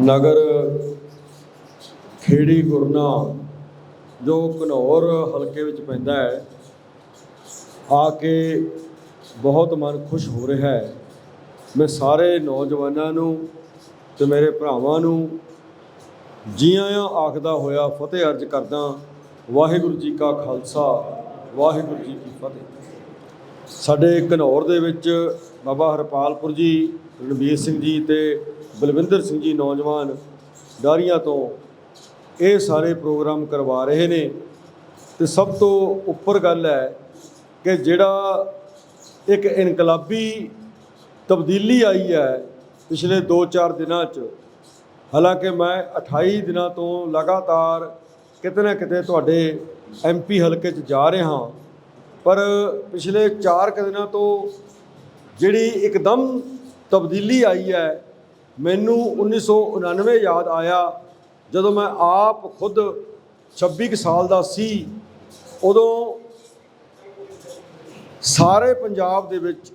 ਨਗਰ ਖੇੜੀ ਗੁਰਨਾ ਜੋ ਘਨੌਰ ਹਲਕੇ ਵਿੱਚ ਪੈਂਦਾ ਹੈ, ਆ ਕੇ ਬਹੁਤ ਮਨ ਖੁਸ਼ ਹੋ ਰਿਹਾ ਹੈ। ਮੈਂ ਸਾਰੇ ਨੌਜਵਾਨਾਂ ਨੂੰ ਤੇ ਮੇਰੇ ਭਰਾਵਾਂ ਨੂੰ ਜੀ ਆਇਆਂ ਆਖਦਾ ਹੋਇਆ ਫਤਿਹ ਅਰਜ ਕਰਦਾ ਵਾਹਿਗੁਰੂ ਜੀ ਕਾ ਖਾਲਸਾ, ਵਾਹਿਗੁਰੂ ਜੀ ਕੀ ਫਤਿਹ। ਸਾਡੇ ਘਨੌਰ ਦੇ ਵਿੱਚ ਬਾਬਾ ਹਰਪਾਲਪੁਰ ਜੀ ਰਣਵੀਰ ਸਿੰਘ ਜੀ ਤੇ ਬਲਵਿੰਦਰ ਸਿੰਘ ਜੀ ਨੌਜਵਾਨ ਡਾਰੀਆਂ ਤੋਂ ਇਹ ਸਾਰੇ ਪ੍ਰੋਗਰਾਮ ਕਰਵਾ ਰਹੇ ਨੇ। ਤੇ ਸਭ ਤੋਂ ਉੱਪਰ ਗੱਲ ਹੈ ਕਿ ਜਿਹੜਾ ਇੱਕ ਇਨਕਲਾਬੀ ਤਬਦੀਲੀ ਆਈ ਹੈ ਪਿਛਲੇ 2-4 ਦਿਨਾਂ 'ਚ, ਹਾਲਾਂਕਿ ਮੈਂ 28 ਦਿਨਾਂ ਤੋਂ ਲਗਾਤਾਰ ਕਿਤੇ ਨਾ ਕਿਤੇ ਤੁਹਾਡੇ ਐਮਪੀ ਹਲਕੇ 'ਚ ਜਾ ਰਿਹਾ ਹਾਂ, ਪਰ ਪਿਛਲੇ 4 ਕੁ ਦਿਨਾਂ ਤੋਂ ਜਿਹੜੀ ਇੱਕਦਮ ਤਬਦੀਲੀ ਆਈ ਹੈ, ਮੈਨੂੰ 1999 ਯਾਦ ਆਇਆ, ਜਦੋਂ ਮੈਂ ਆਪ ਖੁਦ 26 ਕੁ ਸਾਲ ਦਾ ਸੀ, ਉਦੋਂ ਸਾਰੇ ਪੰਜਾਬ ਦੇ ਵਿੱਚ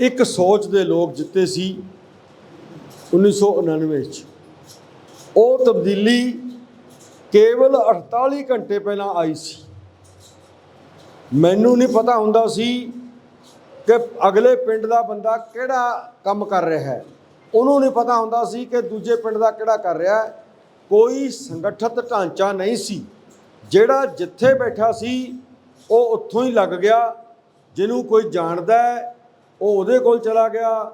ਇੱਕ ਸੋਚ ਦੇ ਲੋਕ ਜਿੱਤੇ ਸੀ 1999 ਚ। ਉਹ ਤਬਦੀਲੀ ਕੇਵਲ 48 ਘੰਟੇ ਪਹਿਲਾਂ ਆਈ ਸੀ। ਮੈਨੂੰ ਨਹੀਂ ਪਤਾ ਹੁੰਦਾ ਸੀ ਕਿ ਅਗਲੇ ਪਿੰਡ ਦਾ ਬੰਦਾ ਕਿਹੜਾ ਕੰਮ ਕਰ ਰਿਹਾ ਹੈ? ਉਹਨੂੰ ਨਹੀਂ ਪਤਾ ਹੁੰਦਾ ਸੀ ਕਿ ਦੂਜੇ ਪਿੰਡ ਦਾ ਕਿਹੜਾ ਕਰ ਰਿਹਾ ਹੈ। ਕੋਈ ਸੰਗਠਿਤ ਢਾਂਚਾ ਨਹੀਂ ਸੀ। ਜਿਹੜਾ ਜਿੱਥੇ ਬੈਠਾ ਸੀ, ਉਹ ਉੱਥੋਂ ਹੀ ਲੱਗ ਗਿਆ। ਜਿਹਨੂੰ ਕੋਈ ਜਾਣਦਾ ਹੈ, ਉਹ ਉਹਦੇ ਕੋਲ ਚਲਾ ਗਿਆ।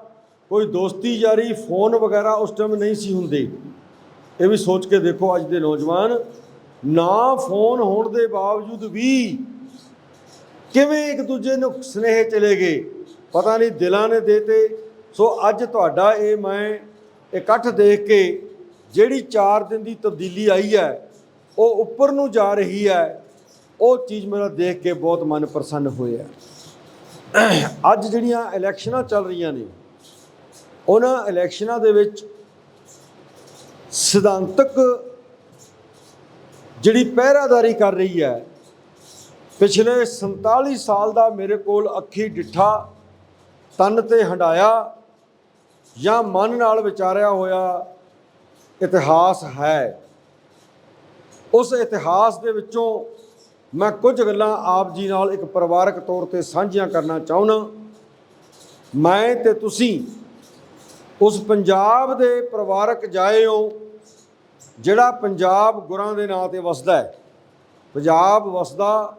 ਕੋਈ ਦੋਸਤੀ ਯਾਰੀ, ਫੋਨ ਵਗੈਰਾ ਉਸ ਟਾਈਮ ਨਹੀਂ ਸੀ ਹੁੰਦੇ। ਇਹ ਵੀ ਸੋਚ ਕੇ ਦੇਖੋ ਅੱਜ ਦੇ ਨੌਜਵਾਨ। ਨਾ ਫੋਨ ਹੋਣ ਦੇ ਬਾਵਜੂਦ ਵੀ ਕਿਵੇਂ ਇੱਕ ਦੂਜੇ ਨੂੰ ਸਨੇਹ ਚਲੇ ਗਏ? ਪਤਾ ਨਹੀਂ ਦਿਲਾਂ ਨੇ ਦੇਤੇ। ਸੋ ਅੱਜ ਤੁਹਾਡਾ ਇਹ ਮੈਂ ਇਕੱਠ ਦੇਖ ਕੇ ਜਿਹੜੀ 4 ਦਿਨ ਦੀ ਤਬਦੀਲੀ ਆਈ ਹੈ, ਉਹ ਉੱਪਰ ਨੂੰ ਜਾ ਰਹੀ ਹੈ, ਉਹ ਚੀਜ਼ ਮੇਰਾ ਦੇਖ ਕੇ ਬਹੁਤ ਮਨ ਪ੍ਰਸੰਨ ਹੋਇਆ। ਅੱਜ ਜਿਹੜੀਆਂ ਇਲੈਕਸ਼ਨਾਂ ਚੱਲ ਰਹੀਆਂ ਨੇ, ਉਹਨਾਂ ਇਲੈਕਸ਼ਨਾਂ ਦੇ ਵਿੱਚ ਸਿਧਾਂਤਕ ਜਿਹੜੀ ਪਹਿਰਾਦਾਰੀ ਕਰ ਰਹੀ ਹੈ ਪਿਛਲੇ 47 ਸਾਲ ਦਾ ਮੇਰੇ ਕੋਲ ਅੱਖੀ ਡਿੱਠਾ, ਤਨ ਤੇ ਹੰਡਾਇਆ ਜਾਂ ਮਨ ਨਾਲ ਵਿਚਾਰਿਆ ਹੋਇਆ ਇਤਿਹਾਸ ਹੈ। ਉਸ ਇਤਿਹਾਸ ਦੇ ਵਿੱਚੋਂ ਮੈਂ ਕੁਝ ਗੱਲਾਂ ਆਪ ਜੀ ਨਾਲ ਇੱਕ ਪਰਿਵਾਰਕ ਤੌਰ ਤੇ ਸਾਂਝੀਆਂ ਕਰਨਾ ਚਾਹੁੰਦਾ। ਮੈਂ ਤੇ ਤੁਸੀਂ ਉਸ ਪੰਜਾਬ ਦੇ ਪਰਿਵਾਰਕ ਜਾਏ ਹੋ, ਜਿਹੜਾ ਪੰਜਾਬ ਗੁਰਾਂ ਦੇ ਨਾਂ ਤੇ ਵਸਦਾ ਹੈ। ਪੰਜਾਬ ਵਸਦਾ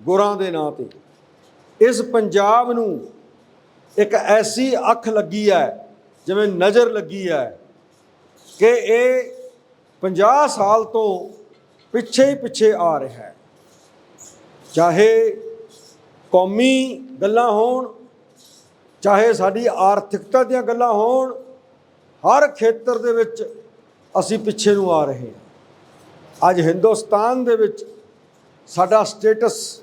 ਗੁਰਾਂ ਦੇ ਨਾਂ ਤੇ। ਇਸ ਪੰਜਾਬ ਨੂੰ ਇੱਕ ਐਸੀ ਅੱਖ ਲੱਗੀ ਹੈ, ਜਿਵੇਂ ਨਜ਼ਰ ਲੱਗੀ ਹੈ, ਕਿ ਇਹ 50 ਸਾਲ ਤੋਂ ਪਿੱਛੇ ਹੀ ਪਿੱਛੇ ਆ ਰਿਹਾ ਹੈ। ਚਾਹੇ ਕੌਮੀ ਗੱਲਾਂ ਹੋਣ, ਚਾਹੇ ਸਾਡੀ ਆਰਥਿਕਤਾ ਦੀਆਂ ਗੱਲਾਂ ਹੋਣ, ਹਰ ਖੇਤਰ ਦੇ ਵਿੱਚ ਅਸੀਂ ਪਿੱਛੇ ਨੂੰ ਆ ਰਹੇ ਹਾਂ। ਅੱਜ ਹਿੰਦੁਸਤਾਨ ਦੇ ਵਿੱਚ ਸਾਡਾ ਸਟੇਟਸ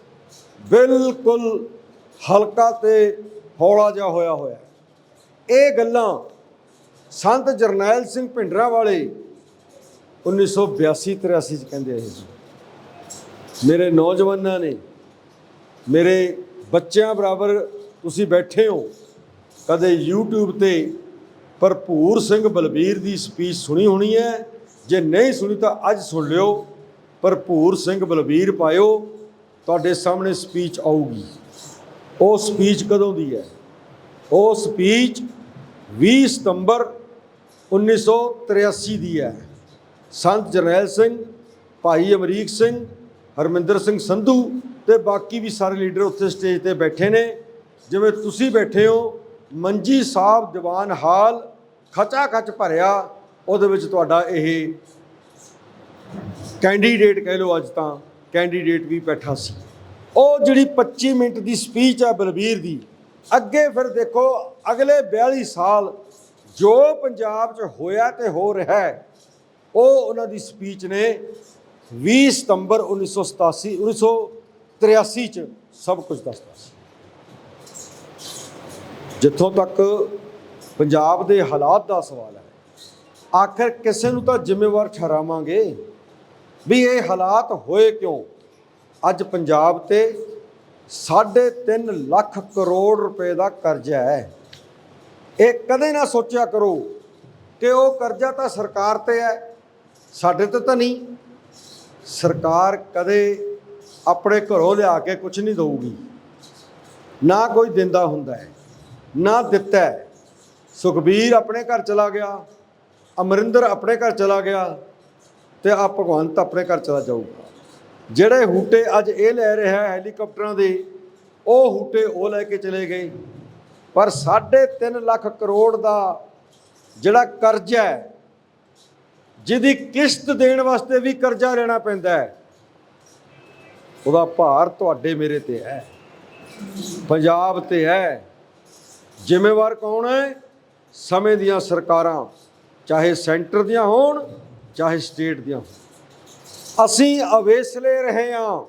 ਬਿਲਕੁਲ ਹਲਕਾ ਤੇ ਹੌਲਾ ਜਿਹਾ ਹੋਇਆ ਹੋਇਆ ਇਹ ਗੱਲਾਂ ਸੰਤ ਜਰਨੈਲ ਸਿੰਘ ਭਿੰਡਰਾਂ ਵਾਲੇ 1982 83 ਚ ਕਹਿੰਦੇ ਇਹ ਸੀ। ਮੇਰੇ ਨੌਜਵਾਨਾਂ ਨੇ, ਮੇਰੇ ਬੱਚਿਆਂ ਬਰਾਬਰ ਤੁਸੀਂ ਬੈਠੇ ਹੋ, ਕਦੇ YouTube ਤੇ ਭਰਪੂਰ ਸਿੰਘ ਬਲਬੀਰ ਦੀ ਸਪੀਚ ਸੁਣੀ ਹੋਣੀ ਹੈ। ਜੇ ਨਹੀਂ ਸੁਣੀ ਤਾਂ ਅੱਜ ਸੁਣ ਲਿਓ, ਭਰਪੂਰ ਸਿੰਘ ਬਲਬੀਰ ਪਾਇਓ। ਤੁਹਾਡੇ ਸਾਹਮਣੇ ਸਪੀਚ ਆਊਗੀ। ਉਹ ਸਪੀਚ ਕਦੋਂ ਦੀ ਹੈ? ਉਹ ਸਪੀਚ 20 ਸਤੰਬਰ 1983 ਦੀ ਹੈ। ਸੰਤ ਜਰਨੈਲ ਸਿੰਘ, ਭਾਈ ਅਮਰੀਕ ਸਿੰਘ, ਹਰਮਿੰਦਰ ਸਿੰਘ ਸੰਧੂ ਤੇ ਬਾਕੀ ਵੀ ਸਾਰੇ ਲੀਡਰ ਉੱਥੇ ਸਟੇਜ ਤੇ ਬੈਠੇ ਨੇ। ਜਿਵੇਂ ਤੁਸੀਂ ਬੈਠੇ ਹੋ, ਮੰਜੀ ਸਾਹਿਬ ਦੀਵਾਨ ਹਾਲ ਖਚਾ ਖਚ ਭਰਿਆ, ਉਹਦੇ ਵਿੱਚ ਤੁਹਾਡਾ ਇਹ ਕੈਂਡੀਡੇਟ ਕਹਿ ਲਓ ਅੱਜ ਤਾਂ ਕੈਂਡੀਡੇਟ ਵੀ ਬੈਠਾ ਸੀ। ਉਹ ਜਿਹੜੀ 25 ਮਿੰਟ ਦੀ ਸਪੀਚ ਹੈ ਬਲਬੀਰ ਦੀ, ਅੱਗੇ ਫਿਰ ਦੇਖੋ ਅਗਲੇ 42 ਸਾਲ ਜੋ ਪੰਜਾਬ 'ਚ ਹੋਇਆ ਤੇ ਹੋ ਰਿਹਾ ਹੈ, ਉਹ ਉਹਨਾਂ ਦੀ ਸਪੀਚ ਨੇ 20 ਸਤੰਬਰ 1987 1983 ਚ ਸਭ ਕੁਝ ਦੱਸਦਾ ਸੀ। ਜਿੱਥੋਂ ਤੱਕ ਪੰਜਾਬ ਦੇ ਹਾਲਾਤ ਦਾ ਸਵਾਲ ਹੈ, ਆਖਰ ਕਿਸੇ ਨੂੰ ਤਾਂ ਜ਼ਿੰਮੇਵਾਰ ਠਹਿਰਾਵਾਂਗੇ ਵੀ ਇਹ ਹਾਲਾਤ ਹੋਏ ਕਿਉਂ? ਅੱਜ ਪੰਜਾਬ ਤੇ 3.5 ਲੱਖ ਕਰੋੜ ਰੁਪਏ ਦਾ ਕਰਜ਼ਾ ਹੈ। ਇਹ ਕਦੇ ਨਾ ਸੋਚਿਆ ਕਰੋ ਕਿ ਉਹ ਕਰਜ਼ਾ ਤਾਂ ਸਰਕਾਰ ਤੇ ਹੈ, ਸਾਡੇ ਤੇ ਤਾਂ ਨਹੀਂ। ਸਰਕਾਰ ਕਦੇ ਆਪਣੇ ਘਰੋਂ ਲਿਆ ਕੇ ਕੁਝ ਨਹੀਂ ਦੇਊਗੀ। ਨਾ ਕੋਈ ਦਿੰਦਾ ਹੁੰਦਾ ਹੈ, ਨਾ ਦਿੱਤਾ ਹੈ। ਸੁਖਬੀਰ ਆਪਣੇ ਘਰ ਚਲਾ ਗਿਆ, ਅਮਰਿੰਦਰ ਆਪਣੇ ਘਰ ਚਲਾ ਗਿਆ ਤੇ ਆ ਭਗਵੰਤ ਆਪਣੇ ਘਰ ਚਲਾ ਜਾਊਗਾ। ਜਿਹੜੇ ਹੂਟੇ ਅੱਜ ਇਹ ਲੈ ਰਿਹਾ ਹੈ ਹੈਲੀਕਾਪਟਰਾਂ ਦੇ, ਉਹ ਹੂਟੇ ਉਹ ਲੈ ਕੇ ਚਲੇ ਗਏ। ਪਰ 3.5 ਲੱਖ ਕਰੋੜ ਦਾ ਜਿਹੜਾ ਕਰਜ਼ਾ ਹੈ, ਜਿਹਦੀ ਕਿਸ਼ਤ ਦੇਣ ਵਾਸਤੇ ਵੀ ਕਰਜ਼ਾ ਲੈਣਾ ਪੈਂਦਾ ਹੈ, ਉਹਦਾ ਭਾਰ ਤੁਹਾਡੇ ਮੇਰੇ ਤੇ ਹੈ, ਪੰਜਾਬ ਤੇ ਹੈ। ਜ਼ਿੰਮੇਵਾਰ ਕੌਣ ਹੈ? ਸਮੇਂ ਦੀਆਂ ਸਰਕਾਰਾਂ, ਚਾਹੇ ਸੈਂਟਰ ਦੀਆਂ ਹੋਣ, ਚਾਹੇ ਸਟੇਟ ਦੀਆਂ ਹੋਣ। ਅਸੀਂ ਅਵੇਸਲੇ ਰਹੇ ਹਾਂ।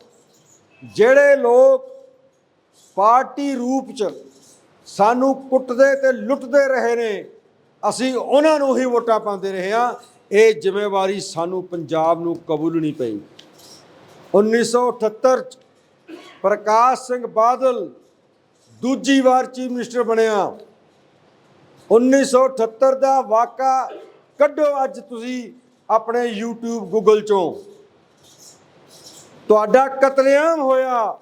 ਜਿਹੜੇ ਲੋਕ ਪਾਰਟੀ ਰੂਪ ਚ ਸਾਨੂੰ ਕੁੱਟਦੇ ਤੇ ਲੁੱਟਦੇ ਰਹੇ ਨੇ, ਅਸੀਂ ਉਹਨਾਂ ਨੂੰ ਹੀ ਵੋਟਾਂ ਪਾਉਂਦੇ ਰਹੇ ਹਾਂ। ਇਹ ਜ਼ਿੰਮੇਵਾਰੀ ਸਾਨੂੰ ਪੰਜਾਬ ਨੂੰ ਕਬੂਲਣੀ ਪਈ। 1978 ਚ ਪ੍ਰਕਾਸ਼ ਸਿੰਘ ਬਾਦਲ ਦੂਜੀ ਵਾਰ ਚੀਫ ਮਿਨਿਸਟਰ ਬਣਿਆ। 1978 ਦਾ ਵਾਕਾ ਕੱਢੋ ਅੱਜ ਤੁਸੀਂ ਆਪਣੇ YouTube, Google ਚੋਂ। ਤੁਹਾਡਾ ਕਤਲੇਆਮ ਹੋਇਆ।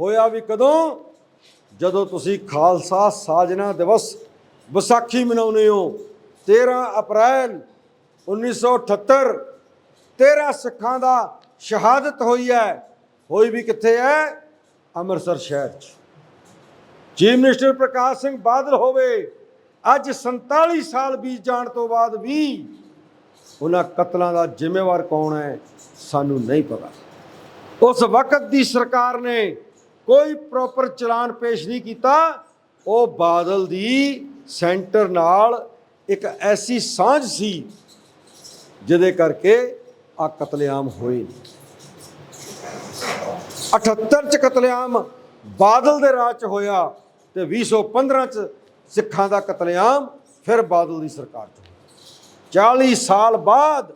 ਹੋਇਆ ਵੀ ਕਦੋਂ? ਜਦੋਂ ਤੁਸੀਂ ਖਾਲਸਾ ਸਾਜਨਾ ਦਿਵਸ ਵਿਸਾਖੀ ਮਨਾਉਂਦੇ ਹੋ। 13 ਅਪ੍ਰੈਲ 1978 13 ਸਿੱਖਾਂ ਦਾ ਸ਼ਹਾਦਤ ਹੋਈ ਹੈ। ਹੋਈ ਵੀ ਕਿੱਥੇ ਹੈ? ਅੰਮ੍ਰਿਤਸਰ ਸ਼ਹਿਰ 'ਚ। ਚੀਫ ਮਿਨਿਸਟਰ ਪ੍ਰਕਾਸ਼ ਸਿੰਘ ਬਾਦਲ ਹੋਵੇ, ਅੱਜ 47 ਸਾਲ ਬੀਤ ਜਾਣ ਤੋਂ ਬਾਅਦ ਵੀ ਉਹਨਾਂ ਕਤਲਾਂ ਦਾ ਜ਼ਿੰਮੇਵਾਰ ਕੌਣ ਹੈ? ਸਾਨੂੰ ਨਹੀਂ ਪਤਾ। ਉਸ ਵਕਤ ਦੀ ਸਰਕਾਰ ਨੇ ਕੋਈ ਪ੍ਰੋਪਰ ਚਲਾਨ ਪੇਸ਼ ਨਹੀਂ ਕੀਤਾ, ਉਹ ਬਾਦਲ ਦੀ ਸੈਂਟਰ ਨਾਲ ਇੱਕ ਐਸੀ ਸਾਂਝ ਸੀ, ਜਿਹਦੇ ਕਰਕੇ ਆ ਕਤਲੇਆਮ ਹੋਏ ਨੇ। 78 ਚ ਕਤਲੇਆਮ ਬਾਦਲ ਦੇ ਰਾਜ ਚ ਹੋਇਆ ਤੇ 2015 ਚ ਸਿੱਖਾਂ ਦਾ ਕਤਲੇਆਮ ਫਿਰ ਬਾਦਲ ਦੀ ਸਰਕਾਰ ਚ 40 ਸਾਲ ਬਾਅਦ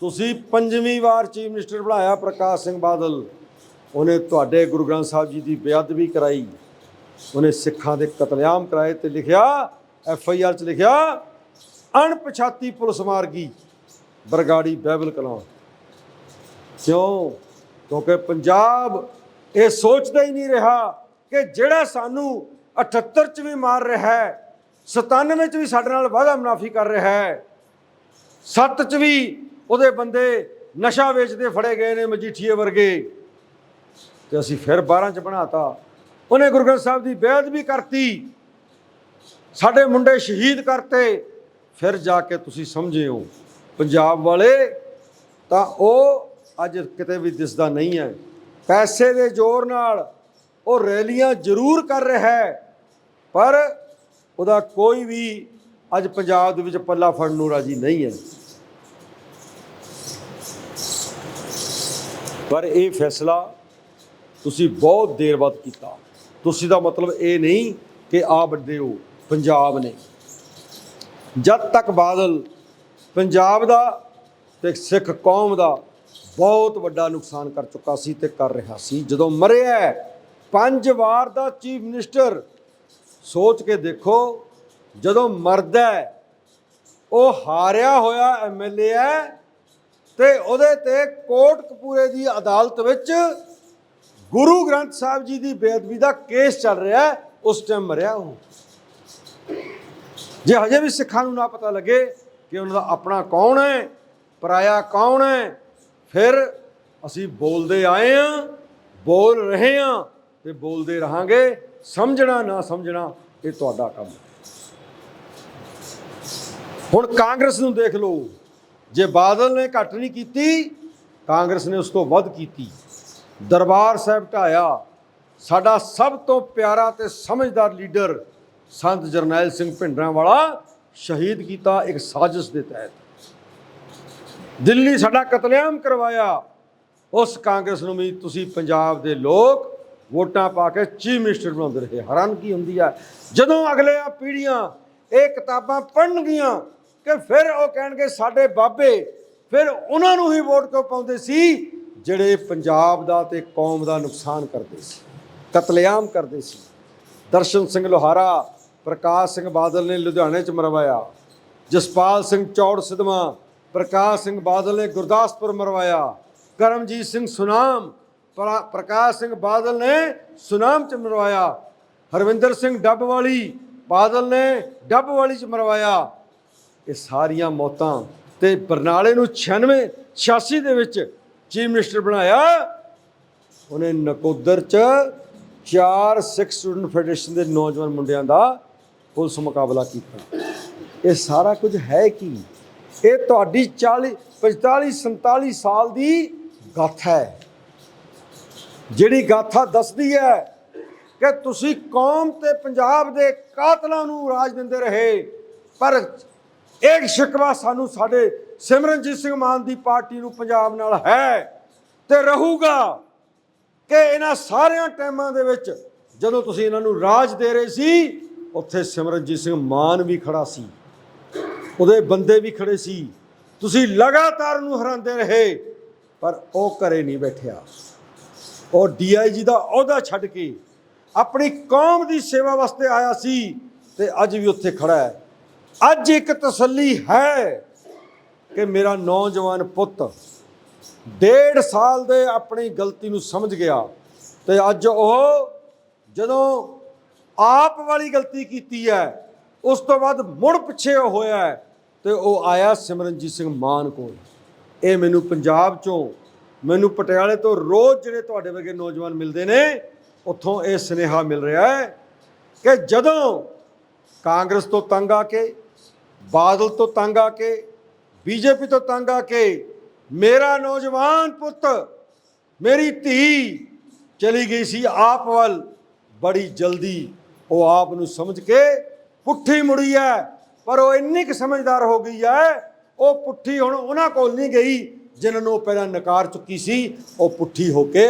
ਤੁਸੀਂ ਪੰਜਵੀਂ ਵਾਰ ਚੀਫ ਮਿਨਿਸਟਰ ਬਣਾਇਆ ਪ੍ਰਕਾਸ਼ ਸਿੰਘ ਬਾਦਲ। ਉਹਨੇ ਤੁਹਾਡੇ ਗੁਰੂ ਗ੍ਰੰਥ ਸਾਹਿਬ ਜੀ ਦੀ ਬੇਅਦਬੀ ਕਰਾਈ। ਉਹਨੇ ਸਿੱਖਾਂ ਦੇ ਕਤਲੇਆਮ ਕਰਾਏ ਤੇ ਲਿਖਿਆ, ਐਫ ਆਈ ਆਰ ਚ ਲਿਖਿਆ, ਅਣਪਛਾਤੀ ਪੁਲਿਸ ਮਾਰਗੀ, ਬਰਗਾੜੀ ਬਾਈਬਲ ਕਲਾਂ। ਕਿਉਂ? ਕਿਉਂਕਿ ਪੰਜਾਬ ਇਹ ਸੋਚਦਾ ਹੀ ਨਹੀਂ ਰਿਹਾ ਕਿ ਜਿਹੜਾ ਸਾਨੂੰ 78 ਚ ਵੀ ਮਾਰ ਰਿਹਾ ਹੈ 97 ਚ ਵੀ ਸਾਡੇ ਨਾਲ ਵਾਅਦਾ ਮੁਨਾਫੀ ਕਰ ਰਿਹਾ ਹੈ, ਸੱਤ ਚ ਵੀ ਉਹਦੇ ਬੰਦੇ ਨਸ਼ਾ ਵੇਚਦੇ ਫੜੇ ਗਏ ਨੇ ਮਜੀਠੀਏ ਵਰਗੇ। ਤੇ ਅਸੀਂ ਫਿਰ 12 ਚ ਬਣਾਤਾ। ਉਹਨੇ ਗੁਰੂ ਗ੍ਰੰਥ ਸਾਹਿਬ ਦੀ ਬੇਅਦ ਵੀ ਕਰਤੀ। ਸਾਡੇ ਮੁੰਡੇ ਸ਼ਹੀਦ ਕਰਤੇ। ਫਿਰ ਜਾ ਕੇ ਤੁਸੀਂ ਸਮਝੇ ਹੋ, ਪੰਜਾਬ ਵਾਲੇ, ਤਾਂ ਉਹ ਅੱਜ ਕਿਤੇ ਵੀ ਦਿਸਦਾ ਨਹੀਂ ਹੈ। ਪੈਸੇ ਦੇ ਜ਼ੋਰ ਨਾਲ ਉਹ ਰੈਲੀਆਂ ਜ਼ਰੂਰ ਕਰ ਰਿਹਾ ਹੈ। ਪਰ ਉਹਦਾ ਕੋਈ ਵੀ ਅੱਜ ਪੰਜਾਬ ਦੇ ਵਿੱਚ ਪੱਲਾ ਫੜਨ ਨੂੰ ਰਾਜੀ ਨਹੀਂ ਹੈ। ਪਰ ਇਹ ਫੈਸਲਾ ਤੁਸੀਂ ਬਹੁਤ ਦੇਰ ਬਾਅਦ ਕੀਤਾ। ਤੁਸੀਂ ਦਾ ਮਤਲਬ ਇਹ ਨਹੀਂ ਕਿ ਆ ਵੱਡੇ ਹੋ, ਪੰਜਾਬ ਨੇ। ਜਦ ਤੱਕ ਬਾਦਲ ਪੰਜਾਬ ਦਾ ਤੇ ਸਿੱਖ ਕੌਮ ਦਾ ਬਹੁਤ ਵੱਡਾ ਨੁਕਸਾਨ ਕਰ ਚੁੱਕਾ ਸੀ ਤੇ ਕਰ ਰਿਹਾ ਸੀ, ਜਦੋਂ ਮਰਿਆ ਪੰਜ ਵਾਰ ਦਾ ਚੀਫ ਮਿਨਿਸਟਰ, ਸੋਚ ਕੇ ਦੇਖੋ, ਜਦੋਂ ਮਰਦਾ ਉਹ ਹਾਰਿਆ ਹੋਇਆ ਐਮਐਲਏ ਹੈ ਤੇ ਉਹਦੇ ਤੇ ਕੋਟ ਕਪੂਰੇ ਦੀ ਅਦਾਲਤ ਵਿੱਚ ਗੁਰੂ ਗ੍ਰੰਥ ਸਾਹਿਬ ਜੀ ਦੀ ਬੇਅਦਬੀ ਦਾ ਕੇਸ ਚੱਲ ਰਿਹਾ ਉਸ ਟਾਈਮ ਮਰਿਆ ਉਹ। ਜੇ ਹਜੇ ਵੀ ਸਿੱਖਾਂ ਨੂੰ ਨਾ ਪਤਾ ਲੱਗੇ ਕਿ ਉਹਨਾਂ ਦਾ ਆਪਣਾ ਕੌਣ ਹੈ, ਪਰਾਇਆ ਕੌਣ ਹੈ, ਫਿਰ ਅਸੀਂ ਬੋਲਦੇ ਆਏ ਆ ਬੋਲ ਰਹੇ ਆ ਤੇ ਬੋਲਦੇ ਰਹਾਂਗੇ, ਸਮਝਣਾ ਨਾ ਸਮਝਣਾ ਇਹ ਤੁਹਾਡਾ ਕੰਮ ਹੁਣ ਕਾਂਗਰਸ ਨੂੰ ਦੇਖ ਲਓ। ਜੇ ਬਾਦਲ ਨੇ ਘੱਟ ਨਹੀਂ ਕੀਤੀ, ਕਾਂਗਰਸ ਨੇ ਉਸ ਤੋਂ ਵੱਧ ਕੀਤੀ। ਦਰਬਾਰ ਸਾਹਿਬ ਢਾਇਆ। ਸਾਡਾ ਸਭ ਤੋਂ ਪਿਆਰਾ ਤੇ ਸਮਝਦਾਰ ਲੀਡਰ ਸੰਤ ਜਰਨੈਲ ਸਿੰਘ ਭਿੰਡਰਾਂ ਵਾਲਾ ਸ਼ਹੀਦ ਕੀਤਾ ਇੱਕ ਸਾਜ਼ਿਸ਼ ਦੇ ਤਹਿਤ। ਦਿੱਲੀ ਸਾਡਾ ਕਤਲੇਆਮ ਕਰਵਾਇਆ। ਉਸ ਕਾਂਗਰਸ ਨੂੰ ਵੀ ਤੁਸੀਂ ਪੰਜਾਬ ਦੇ ਲੋਕ ਵੋਟਾਂ ਪਾ ਕੇ ਚੀਫ ਮਿਨਿਸਟਰ ਬਣਾਉਂਦੇ ਰਹੇ। ਹੈਰਾਨ ਕੀ ਹੁੰਦੀ ਹੈ ਜਦੋਂ ਅਗਲੇ ਆ ਪੀੜ੍ਹੀਆਂ, ਇਹ ਕਿਤਾਬਾਂ ਪੜ੍ਹਨਗੀਆਂ ਕਿ ਫਿਰ ਉਹ ਕਹਿਣਗੇ ਸਾਡੇ ਬਾਬੇ, ਫਿਰ ਉਹਨਾਂ ਨੂੰ ਹੀ ਵੋਟ ਕਿਉਂ ਪਾਉਂਦੇ ਸੀ? ਜਿਹੜੇ ਪੰਜਾਬ ਦਾ ਤੇ ਕੌਮ ਦਾ ਨੁਕਸਾਨ ਕਰਦੇ ਸੀ, ਕਤਲੇਆਮ ਕਰਦੇ ਸੀ। ਦਰਸ਼ਨ ਸਿੰਘ ਲੋਹਾਰਾ, ਪ੍ਰਕਾਸ਼ ਸਿੰਘ ਬਾਦਲ ਨੇ ਲੁਧਿਆਣੇ ਚ ਮਰਵਾਇਆ। ਜਸਪਾਲ ਸਿੰਘ ਚੌੜ ਸਿਧਵਾ, ਪ੍ਰਕਾਸ਼ ਸਿੰਘ ਬਾਦਲ ਨੇ ਗੁਰਦਾਸਪੁਰ ਮਰਵਾਇਆ। ਕਰਮਜੀਤ ਸਿੰਘ ਸੁਨਾਮ, ਪ੍ਰਾ- ਪ੍ਰਕਾਸ਼ ਸਿੰਘ ਬਾਦਲ ਨੇ ਸੁਨਾਮ ਚ ਮਰਵਾਇਆ। ਹਰਵਿੰਦਰ ਸਿੰਘ ਡੱਬ ਵਾਲੀ ਬਾਦਲ ਨੇ ਡੱਬ ਵਾਲੀ ਚ ਮਰਵਾਇਆ। ਇਹ ਸਾਰੀਆਂ ਮੌਤਾਂ ਤੇ ਬਰਨਾਲੇ ਨੂੰ 96 86 ਦੇ ਵਿੱਚ ਚੀਫ ਮਿਨਿਸਟਰ ਬਣਾਇਆ। ਉਹਨੇ ਨਕੋਦਰ ਚ ਚਾਰ ਸਿੱਖ ਸਟੂਡੈਂਟ ਫੈਡਰੇਸ਼ਨ ਦੇ ਨੌਜਵਾਨ ਮੁੰਡਿਆਂ ਦਾ ਪੁਲਿਸ ਮੁਕਾਬਲਾ ਕੀਤਾ। ਇਹ ਸਾਰਾ ਕੁਝ ਹੈ ਕੀ? ਇਹ ਤੁਹਾਡੀ 40 45 47 ਸਾਲ ਦੀ ਗਾਥਾ ਹੈ। ਜਿਹੜੀ ਗਾਥਾ ਦੱਸਦੀ ਹੈ ਕਿ ਤੁਸੀਂ ਕੌਮ ਤੇ ਪੰਜਾਬ ਦੇ ਕਾਤਲਾਂ ਨੂੰ ਰਾਜ ਦਿੰਦੇ ਰਹੇ, ਪਰ ਇਹ ਸ਼ਿਕਵਾ ਸਾਨੂੰ ਸਾਡੇ ਸਿਮਰਨਜੀਤ ਸਿੰਘ ਮਾਨ ਦੀ ਪਾਰਟੀ ਨੂੰ ਪੰਜਾਬ ਨਾਲ ਹੈ ਤੇ ਰਹੂਗਾ ਕਿ ਇਹਨਾਂ ਸਾਰਿਆਂ ਟਾਈਮਾਂ ਦੇ ਵਿੱਚ ਜਦੋਂ ਤੁਸੀਂ ਇਹਨਾਂ ਨੂੰ ਰਾਜ ਦੇ ਰਹੇ ਸੀ, ਉੱਥੇ ਸਿਮਰਨਜੀਤ ਸਿੰਘ ਮਾਨ ਵੀ ਖੜਾ ਸੀ। ਉਹਦੇ ਬੰਦੇ ਵੀ ਖੜੇ ਸੀ। ਤੁਸੀਂ ਲਗਾਤਾਰ ਉਹਨੂੰ ਹਰਾਉਂਦੇ ਰਹੇ, ਪਰ ਉਹ ਘਰੇ ਨਹੀਂ ਬੈਠਿਆ। ਉਹ ਡੀਆਈਜੀ ਦਾ ਅਹੁਦਾ ਛੱਡ ਕੇ ਆਪਣੀ ਕੌਮ ਦੀ ਸੇਵਾ ਵਾਸਤੇ ਆਇਆ ਸੀ ਤੇ ਅੱਜ ਵੀ ਉੱਥੇ ਖੜਾ ਹੈ। ਅੱਜ ਇੱਕ ਤਸੱਲੀ ਹੈ ਕਿ ਮੇਰਾ ਨੌਜਵਾਨ ਪੁੱਤ ਡੇਢ ਸਾਲ ਦੇ ਆਪਣੀ ਗਲਤੀ ਨੂੰ ਸਮਝ ਗਿਆ ਤੇ ਅੱਜ ਉਹ ਜਦੋਂ ਆਪ ਵਾਲੀ ਗਲਤੀ ਕੀਤੀ ਹੈ, ਉਸ ਤੋਂ ਬਾਅਦ ਮੁੜ ਪਿੱਛੇ ਉਹ ਹੋਇਆ ਹੈ ਤੇ ਉਹ ਆਇਆ ਸਿਮਰਨਜੀਤ ਸਿੰਘ ਮਾਨ ਕੋਲ। ਇਹ ਮੈਨੂੰ ਪੰਜਾਬ ਚੋਂ, ਮੈਨੂੰ ਪਟਿਆਲੇ ਤੋਂ ਰੋਜ਼ ਜਿਹੜੇ ਤੁਹਾਡੇ ਵਰਗੇ ਨੌਜਵਾਨ ਮਿਲਦੇ ਨੇ, ਉੱਥੋਂ ਇਹ ਸੁਨੇਹਾ ਮਿਲ ਰਿਹਾ ਹੈ ਕਿ ਜਦੋਂ ਕਾਂਗਰਸ ਤੋਂ ਤੰਗ ਆ ਕੇ ਬਾਦਲ ਤੋਂ ਤੰਗ ਆ ਕੇ, ਬੀਜੇਪੀ ਤੋਂ ਤੰਗ ਆ ਕੇ ਮੇਰਾ ਨੌਜਵਾਨ ਪੁੱਤ, ਮੇਰੀ ਧੀ ਚਲੀ ਗਈ ਸੀ ਆਪ ਵੱਲ। ਬੜੀ ਜਲਦੀ ਉਹ ਆਪ ਨੂੰ ਸਮਝ ਕੇ ਪੁੱਠੀ ਮੁੜੀ ਹੈ ਪਰ ਉਹ ਇੰਨੀ ਕੁ ਸਮਝਦਾਰ ਹੋ ਗਈ ਹੈ ਉਹ ਪੁੱਠੀ ਹੁਣ ਉਹਨਾਂ ਕੋਲ ਨਹੀਂ ਗਈ, ਜਿਨ੍ਹਾਂ ਨੂੰ ਪਹਿਲਾਂ ਨਕਾਰ ਚੁੱਕੀ ਸੀ, ਉਹ ਪੁੱਠੀ ਹੋ ਕੇ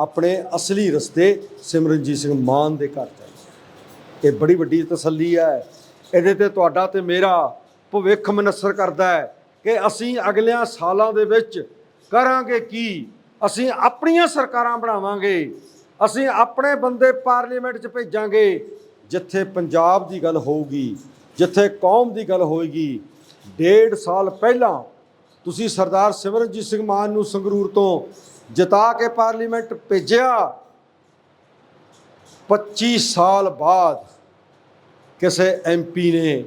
ਆਪਣੇ ਅਸਲੀ ਰਸਤੇ ਸਿਮਰਨਜੀਤ ਸਿੰਘ ਮਾਨ ਦੇ ਘਰ ਚਲੀ ਇਹ ਬੜੀ ਵੱਡੀ ਤਸੱਲੀ ਹੈ ਇਹਦੇ ਤੇ ਤੁਹਾਡਾ ਤੇ ਮੇਰਾ ਭਵਿੱਖ ਮਨਸਰ ਕਰਦਾ ਹੈ ਕਿ ਅਸੀਂ ਅਗਲਿਆਂ ਸਾਲਾਂ ਦੇ ਵਿੱਚ ਕਰਾਂਗੇ ਕੀ? ਅਸੀਂ ਆਪਣੀਆਂ ਸਰਕਾਰਾਂ ਬਣਾਵਾਂਗੇ। ਅਸੀਂ ਆਪਣੇ ਬੰਦੇ ਪਾਰਲੀਮੈਂਟ 'ਚ ਭੇਜਾਂਗੇ। ਜਿੱਥੇ ਪੰਜਾਬ ਦੀ ਗੱਲ ਹੋਊਗੀ, ਜਿੱਥੇ ਕੌਮ ਦੀ ਗੱਲ ਹੋਏਗੀ, ਡੇਢ ਸਾਲ ਪਹਿਲਾਂ ਤੁਸੀਂ ਸਰਦਾਰ ਸਿਮਰਨਜੀਤ ਸਿੰਘ ਮਾਨ ਨੂੰ ਸੰਗਰੂਰ ਤੋਂ ਜਿਤਾ ਕੇ ਪਾਰਲੀਮੈਂਟ ਭੇਜਿਆ। 25 ਸਾਲ ਬਾਅਦ ਕਿਸੇ ਐਮਪੀ ਨੇ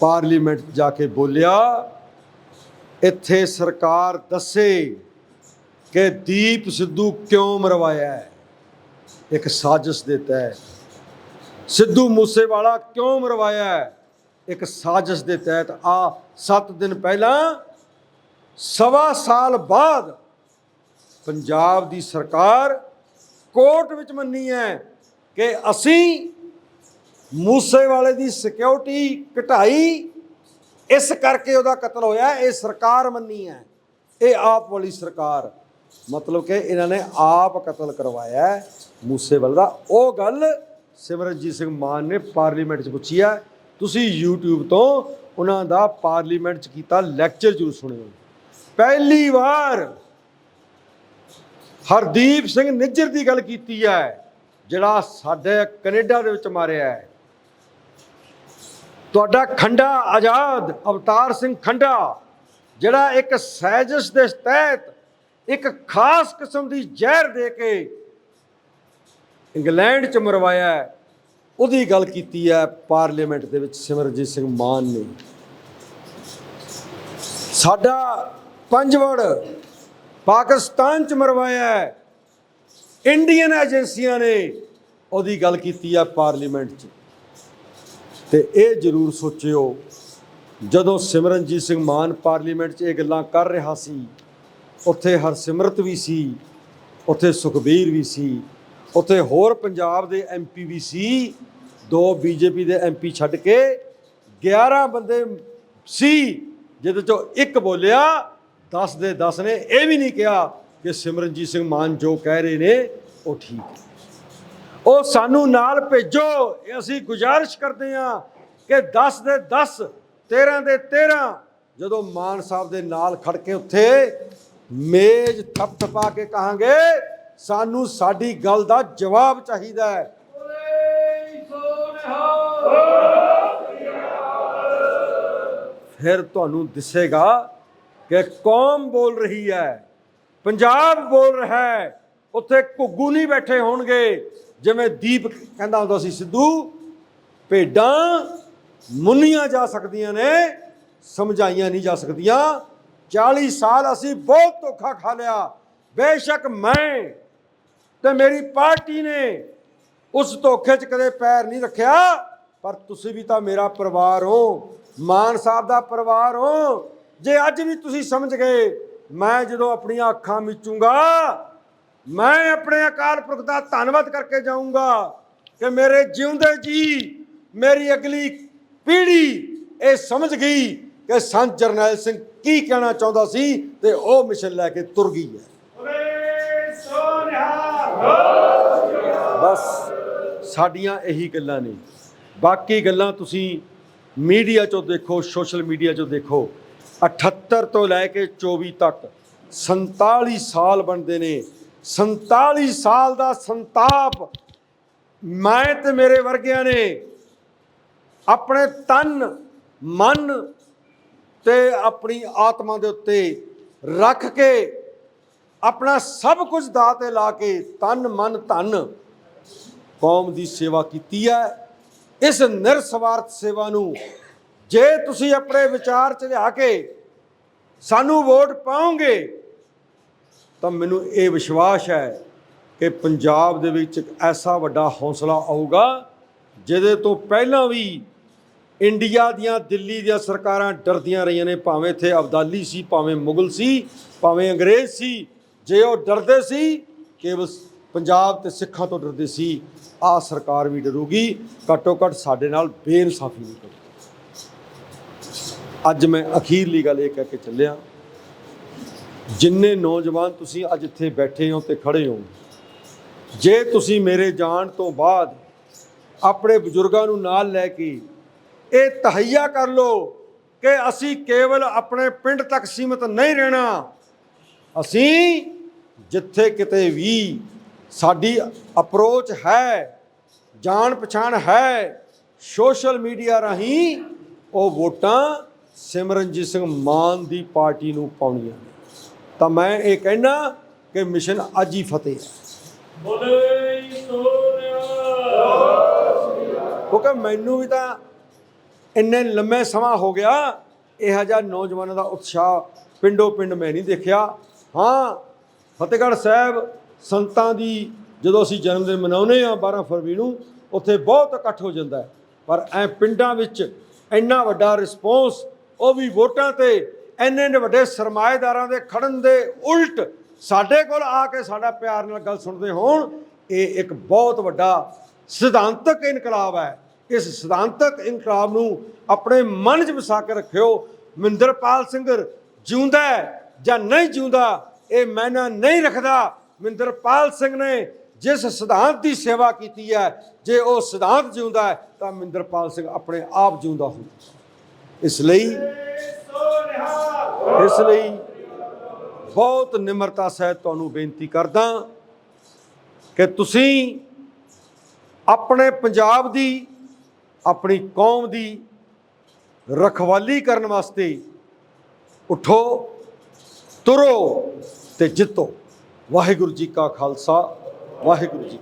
ਪਾਰਲੀਮੈਂਟ ਜਾ ਕੇ ਬੋਲਿਆ, ਇੱਥੇ ਸਰਕਾਰ ਦੱਸੇ ਕਿ ਦੀਪ ਸਿੱਧੂ ਕਿਉਂ ਮਰਵਾਇਆ ਹੈ? ਇੱਕ ਸਾਜ਼ਿਸ਼ ਦੇ ਤਹਿਤ। ਸਿੱਧੂ ਮੂਸੇਵਾਲਾ ਕਿਉਂ ਮਰਵਾਇਆ ਹੈ? ਇੱਕ ਸਾਜ਼ਿਸ਼ ਦੇ ਤਹਿਤ ਆ 7 ਦਿਨ ਪਹਿਲਾਂ, ਸਵਾ ਸਾਲ ਬਾਅਦ ਪੰਜਾਬ ਦੀ ਸਰਕਾਰ ਕੋਰਟ ਵਿੱਚ ਮੰਨੀ ਹੈ ਕਿ ਅਸੀਂ ਮੂਸੇਵਾਲੇ ਦੀ ਸਿਕਿਉਰਿਟੀ ਘਟਾਈ, ਇਸ ਕਰਕੇ ਉਹਦਾ ਕਤਲ ਹੋਇਆ, ਇਹ ਸਰਕਾਰ ਮੰਨੀ ਹੈ। ਇਹ ਆਪ ਵਾਲੀ ਸਰਕਾਰ। ਮਤਲਬ ਕਿ ਇਹਨਾਂ ਨੇ ਆਪ ਕਤਲ ਕਰਵਾਇਆ ਹੈ ਮੂਸੇਵਾਲੇ ਦਾ। ਉਹ ਗੱਲ ਸਿਮਰਨਜੀਤ ਸਿੰਘ ਮਾਨ ਨੇ ਪਾਰਲੀਮੈਂਟ 'ਚ ਪੁੱਛੀ ਹੈ। ਤੁਸੀਂ YouTube ਤੋਂ ਉਹਨਾਂ ਦਾ ਪਾਰਲੀਮੈਂਟ 'ਚ ਕੀਤਾ ਲੈਕਚਰ ਜ਼ਰੂਰ ਸੁਣਿਓ। ਪਹਿਲੀ ਵਾਰ ਹਰਦੀਪ ਸਿੰਘ ਨਿੱਜਰ ਦੀ ਗੱਲ ਕੀਤੀ ਹੈ, ਜਿਹੜਾ ਸਾਡੇ ਕੈਨੇਡਾ ਦੇ ਵਿੱਚ ਮਾਰਿਆ ਹੈ। ਤੁਹਾਡਾ ਖੰਡਾ ਆਜ਼ਾਦ, ਅਵਤਾਰ ਸਿੰਘ ਖੰਡਾ, ਜਿਹੜਾ ਇੱਕ ਸਾਜ਼ਿਸ਼ ਦੇ ਤਹਿਤ ਇੱਕ ਖਾਸ ਕਿਸਮ ਦੀ ਜ਼ਹਿਰ ਦੇ ਕੇ ਇੰਗਲੈਂਡ ਚ ਮਰਵਾਇਆ ਉਹਦੀ ਗੱਲ ਕੀਤੀ ਹੈ ਪਾਰਲੀਮੈਂਟ ਦੇ ਵਿੱਚ ਸਿਮਰਜੀਤ ਸਿੰਘ ਮਾਨ ਨੇ। ਸਾਡਾ ਪੰਜਵੜ ਪਾਕਿਸਤਾਨ ਚ ਮਰਵਾਇਆ ਇੰਡੀਅਨ ਏਜੰਸੀਆਂ ਨੇ ਉਹਦੀ ਗੱਲ ਕੀਤੀ ਹੈ ਪਾਰਲੀਮੈਂਟ 'ਚ। ਤੇ ਇਹ ਜ਼ਰੂਰ ਸੋਚਿਓ, ਜਦੋਂ ਸਿਮਰਨਜੀਤ ਸਿੰਘ ਮਾਨ ਪਾਰਲੀਮੈਂਟ 'ਚ ਇਹ ਗੱਲਾਂ ਕਰ ਰਿਹਾ ਸੀ, ਉੱਥੇ ਹਰਸਿਮਰਤ ਵੀ ਸੀ, ਉੱਥੇ ਸੁਖਬੀਰ ਵੀ ਸੀ, ਉੱਥੇ ਹੋਰ ਪੰਜਾਬ ਦੇ ਐਮਪੀ ਵੀ ਸੀ, ਦੋ ਬੀਜੇਪੀ ਦੇ ਐਮਪੀ ਛੱਡ ਕੇ 11 ਬੰਦੇ ਸੀ, ਜਿਹਦੇ ਚੋਂ ਇੱਕ ਬੋਲਿਆ 10 ਦੇ 10 ਨੇ, ਇਹ ਵੀ ਨਹੀਂ ਕਿਹਾ ਕਿ ਸਿਮਰਨਜੀਤ ਸਿੰਘ ਮਾਨ ਜੋ ਕਹਿ ਰਹੇ ਨੇ, ਉਹ ਠੀਕ ਹੈ। ਉਹ ਸਾਨੂੰ ਨਾਲ ਭੇਜੋ। ਇਹ ਅਸੀਂ ਗੁਜ਼ਾਰਿਸ਼ ਕਰਦੇ ਹਾਂ ਕਿ 10 ਦੇ 10 13 ਦੇ 13 ਜਦੋਂ ਮਾਨ ਸਾਹਿਬ ਦੇ ਨਾਲ ਖੜ ਕੇ ਉੱਥੇ ਮੇਜ਼ ਥਪਥਪਾ ਕੇ ਕਹਾਂਗੇ, ਸਾਨੂੰ ਸਾਡੀ ਗੱਲ ਦਾ ਜਵਾਬ ਚਾਹੀਦਾ ਹੈ। ਫਿਰ ਤੁਹਾਨੂੰ ਦਿਸੇਗਾ ਕਿ ਕੌਮ ਬੋਲ ਰਹੀ ਹੈ, ਪੰਜਾਬ ਬੋਲ ਰਿਹਾ ਹੈ। ਉੱਥੇ ਘੁੱਗੂ ਨਹੀਂ ਬੈਠੇ ਹੋਣਗੇ। ਜਿਵੇਂ ਦੀਪ ਕਹਿੰਦਾ ਹੁੰਦਾ ਸੀ, ਸਿੱਧੂ, ਭੇਡਾਂ ਮੁੰਨੀਆਂ ਜਾ ਸਕਦੀਆਂ ਨੇ, ਸਮਝਾਈਆਂ ਨਹੀਂ ਜਾ ਸਕਦੀਆਂ। 40 ਸਾਲ ਅਸੀਂ ਬਹੁਤ ਧੋਖਾ ਖਾ ਲਿਆ। ਬੇਸ਼ੱਕ ਮੈਂ ਤੇ ਮੇਰੀ ਪਾਰਟੀ ਨੇ ਉਸ ਧੋਖੇ 'ਚ ਕਦੇ ਪੈਰ ਨਹੀਂ ਰੱਖਿਆ, ਪਰ ਤੁਸੀਂ ਵੀ ਤਾਂ ਮੇਰਾ ਪਰਿਵਾਰ ਹੋ। ਮਾਨ ਸਾਹਿਬ ਦਾ ਪਰਿਵਾਰ ਹੋ। ਜੇ ਅੱਜ ਵੀ ਤੁਸੀਂ ਸਮਝ ਗਏ, ਮੈਂ ਜਦੋਂ ਆਪਣੀਆਂ ਅੱਖਾਂ ਮੀਚੂੰਗਾ ਮੈਂ ਆਪਣੇ ਅਕਾਲ ਪੁਰਖ ਦਾ ਧੰਨਵਾਦ ਕਰਕੇ ਜਾਊਂਗਾ ਕਿ ਮੇਰੇ ਜਿਉਂਦੇ ਜੀ ਮੇਰੀ ਅਗਲੀ ਪੀੜ੍ਹੀ ਇਹ ਸਮਝ ਗਈ ਕਿ ਸੰਤ ਜਰਨੈਲ ਸਿੰਘ ਕੀ ਕਹਿਣਾ ਚਾਹੁੰਦਾ ਸੀ ਤੇ ਉਹ ਮਿਸ਼ਨ ਲੈ ਕੇ ਤੁਰ ਗਈ ਹੈ। ਬਸ ਸਾਡੀਆਂ ਇਹੀ ਗੱਲਾਂ ਨੇ। ਬਾਕੀ ਗੱਲਾਂ ਤੁਸੀਂ ਮੀਡੀਆ 'ਚੋਂ ਦੇਖੋ, ਸੋਸ਼ਲ ਮੀਡੀਆ 'ਚੋਂ ਦੇਖੋ। 78 ਤੋਂ ਲੈ ਕੇ 24 ਤੱਕ 47 ਸਾਲ ਬਣਦੇ ਨੇ। 47 ਸਾਲ ਦਾ ਸੰਤਾਪ ਮੈਂ ਤੇ ਮੇਰੇ ਵਰਗਿਆਂ ਨੇ ਆਪਣੇ ਤਨ, ਮਨ ਤੇ ਆਪਣੀ ਆਤਮਾ ਦੇ ਉੱਤੇ ਰੱਖ ਕੇ ਆਪਣਾ ਸਭ ਕੁਝ ਦਾ ਤੇ ਲਾ ਕੇ ਤਨ, ਮਨ, ਧਨ ਕੌਮ ਦੀ ਸੇਵਾ ਕੀਤੀ ਹੈ। ਇਸ ਨਿਰਸਵਾਰਥ ਸੇਵਾ ਨੂੰ ਜੇ ਤੁਸੀਂ ਆਪਣੇ ਵਿਚਾਰ ਚ ਲਿਆ ਕੇ ਸਾਨੂੰ ਵੋਟ ਪਾਓਗੇ ਤਾਂ ਮੈਨੂੰ ਇਹ ਵਿਸ਼ਵਾਸ ਹੈ ਕਿ ਪੰਜਾਬ ਦੇ ਵਿੱਚ ਇੱਕ ਐਸਾ ਵੱਡਾ ਹੌਸਲਾ ਆਊਗਾ, ਜਿਹਦੇ ਤੋਂ ਪਹਿਲਾਂ ਵੀ ਇੰਡੀਆ ਦੀਆਂ, ਦਿੱਲੀ ਦੀਆਂ ਸਰਕਾਰਾਂ ਡਰਦੀਆਂ ਰਹੀਆਂ ਨੇ, ਭਾਵੇਂ ਇੱਥੇ ਅਬਦਾਲੀ ਸੀ, ਭਾਵੇਂ ਮੁਗਲ ਸੀ, ਭਾਵੇਂ ਅੰਗਰੇਜ਼ ਸੀ। ਜੇ ਉਹ ਡਰਦੇ ਸੀ, ਕੇਵਲ ਪੰਜਾਬ ਤੇ ਸਿੱਖਾਂ ਤੋਂ ਡਰਦੇ ਸੀ ਆ ਸਰਕਾਰ ਵੀ ਡਰੂਗੀ। ਘੱਟੋ ਘੱਟ ਸਾਡੇ ਨਾਲ ਬੇਇਨਸਾਫੀ ਨਹੀਂ ਕਰੂਗੀ ਅੱਜ ਮੈਂ ਅਖੀਰਲੀ ਗੱਲ ਇਹ ਕਹਿ ਕੇ ਚੱਲਿਆ। ਜਿੰਨੇ ਨੌਜਵਾਨ ਤੁਸੀਂ ਅੱਜ ਇੱਥੇ ਬੈਠੇ ਹੋ ਤੇ ਖੜੇ ਹੋ, ਜੇ ਤੁਸੀਂ ਮੇਰੇ ਜਾਣ ਤੋਂ ਬਾਅਦ ਆਪਣੇ ਬਜ਼ੁਰਗਾਂ ਨੂੰ ਨਾਲ ਲੈ ਕੇ ਇਹ ਤਹਈਆ ਕਰ ਲਓ ਕਿ ਅਸੀਂ ਕੇਵਲ ਆਪਣੇ ਪਿੰਡ ਤੱਕ ਸੀਮਤ ਨਹੀਂ ਰਹਿਣਾ, ਅਸੀਂ ਜਿੱਥੇ ਕਿਤੇ ਵੀ ਸਾਡੀ ਅਪਰੋਚ ਹੈ ਜਾਣ ਪਛਾਣ ਹੈ ਸੋਸ਼ਲ ਮੀਡੀਆ ਰਾਹੀਂ ਉਹ ਵੋਟਾਂ ਸਿਮਰਨਜੀਤ ਸਿੰਘ ਮਾਨ ਦੀ ਪਾਰਟੀ ਨੂੰ ਪਾਉਣੀਆਂ ਨੇ। ਤਾਂ ਮੈਂ ਇਹ ਕਹਿਣਾ ਕਿ ਮਿਸ਼ਨ ਅੱਜ ਹੀ ਫਤਿਹ ਕਿਉਂਕਿ ਮੈਨੂੰ ਵੀ ਤਾਂ ਇੰਨੇ ਲੰਮੇ ਸਮਾਂ ਹੋ ਗਿਆ, ਇਹੋ ਜਿਹਾ ਨੌਜਵਾਨਾਂ ਦਾ ਉਤਸ਼ਾਹ ਪਿੰਡੋ ਪਿੰਡ ਮੈਂ ਨਹੀਂ ਦੇਖਿਆ। ਹਾਂ, ਫਤਿਹਗੜ੍ਹ ਸਾਹਿਬ ਸੰਤਾਂ ਦੀ ਜਦੋਂ ਅਸੀਂ ਜਨਮ ਦਿਨ ਮਨਾਉਂਦੇ ਆ 12 ਫਰਵਰੀ ਨੂੰ, ਉੱਥੇ ਬਹੁਤ ਇਕੱਠ ਹੋ ਜਾਂਦਾ ਪਰ ਐ ਪਿੰਡਾਂ ਵਿੱਚ ਇੰਨਾ ਵੱਡਾ ਰਿਸਪੌਂਸ ਉਹ ਵੀ ਵੋਟਾਂ ਤੇ ਇੰਨੇ ਇੰਨੇ ਵੱਡੇ ਸਰਮਾਏਦਾਰਾਂ ਦੇ ਖੜਨ ਦੇ ਉਲਟ ਸਾਡੇ ਕੋਲ ਆ ਕੇ ਸਾਡਾ ਪਿਆਰ ਨਾਲ ਗੱਲ ਸੁਣਦੇ ਹੋਣ, ਇਹ ਇੱਕ ਬਹੁਤ ਵੱਡਾ ਸਿਧਾਂਤਕ ਇਨਕਲਾਬ ਹੈ। ਇਸ ਸਿਧਾਂਤਕ ਇਨਕਲਾਬ ਨੂੰ ਆਪਣੇ ਮਨ 'ਚ ਵਸਾ ਕੇ ਰੱਖਿਓ। ਮਹਿੰਦਰਪਾਲ ਸਿੰਘ ਜਿਉਂਦਾ ਜਾਂ ਨਹੀਂ ਜਿਉਂਦਾ ਇਹ ਮੈਨਾ ਨਹੀਂ ਰੱਖਦਾ। ਮਹਿੰਦਰਪਾਲ ਸਿੰਘ ਨੇ ਜਿਸ ਸਿਧਾਂਤ ਦੀ ਸੇਵਾ ਕੀਤੀ ਹੈ, ਜੇ ਉਹ ਸਿਧਾਂਤ ਜਿਉਂਦਾ ਹੈ, ਤਾਂ ਮਿੰਦਰਪਾਲ ਸਿੰਘ ਆਪਣੇ ਆਪ ਜਿਉਂਦਾ ਹੁੰਦਾ। ਇਸ ਲਈ ਇਸ ਲਈ ਬਹੁਤ ਨਿਮਰਤਾ ਸਹਿਤ ਤੁਹਾਨੂੰ ਬੇਨਤੀ ਕਰਦਾ ਕਿ ਤੁਸੀਂ ਆਪਣੇ ਪੰਜਾਬ ਦੀ, ਆਪਣੀ ਕੌਮ ਦੀ ਰਖਵਾਲੀ ਕਰਨ ਵਾਸਤੇ ਉਠੋ, ਤੁਰੋ ਤੇ ਜਿੱਤੋ। ਵਾਹਿਗੁਰੂ ਜੀ ਕਾ ਖਾਲਸਾ, ਵਾਹਿਗੁਰੂ ਜੀ